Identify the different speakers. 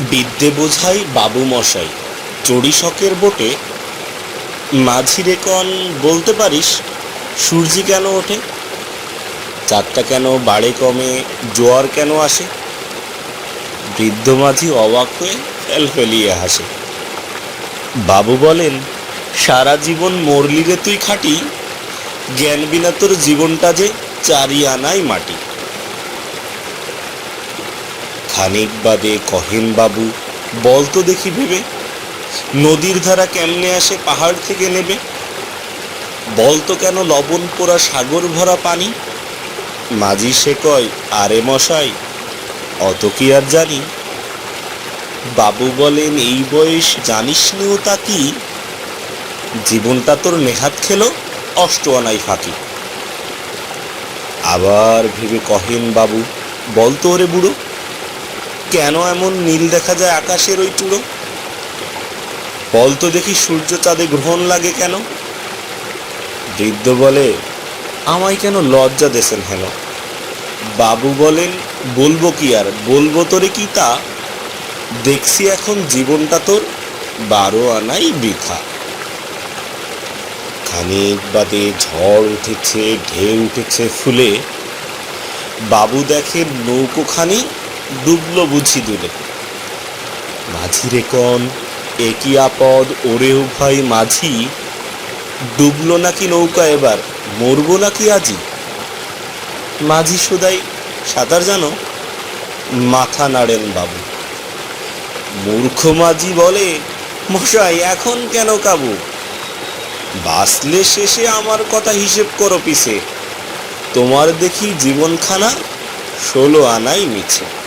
Speaker 1: বিদ্যে বোঝাই বাবু মশাই চড়িশকের বোটে। মাঝি রেকন বলতে পারিস, সূর্যি কেন ওঠে? চারটা কেন বাড়ে কমে, জোয়ার কেন আসে? বৃদ্ধ মাঝি অবাক হয়ে ফেল ফেলিয়ে হাসে। বাবু বলেন, সারা জীবন মরলি রে তুই খাটি, জ্ঞান বিনা তোর জীবনটা যে চারি আনাই মাটি। খানিক বাদে কহেন বাবু বলতো দেখি ভেবে, নদীর ধারা কেমনে আসে পাহাড় থেকে নেবে? বলতো কেন লবণ পোড়া সাগর ভরা পানি? মাঝি সে কয়, আরে মশাই, অত কি আর জানি? বাবু বলেন, এই বয়স জানিস নিও তা কি? জীবনটা তোর নেহাত খেলো অষ্ট আনাই ফাঁকি। আবার ভেবে কহেন, বাবু বলতো ওরে বুড়ো কেন এমন নীল দেখা যায় আকাশের ওই চূড়ো বলতো দেখি সূর্য চাঁদে গ্রহণ লাগে কেন? বৃদ্ধ বলে, আমায় কেন লজ্জা দেশেন হেন? বাবু বলেন, বলব কি আর, বলব তোরে কি তা? দেখছি এখন জীবনটা তোর বারো আনাই বৃথা খানিক বাদে ঝড় উঠেছে, ঢেউ উঠেছে ফুলে। বাবু দেখে নৌকোখানি ডুবলো বুঝি দূরে মাঝি রে কন একই আপদ ওরেও ভাই মাঝি? ডুবলো নাকি নৌকা এবার, মরবো নাকি আজি? মাঝি সুদাই সাঁতার জানো? মাথা নাড়েন বাবু। মূর্খ মাঝি বলে, মশাই, এখন কেন কাবু? বাসলে শেষে আমার কথা হিসেব করো পিছে। তোমার দেখি জীবনখানা, ষোলো আনাই মিছে।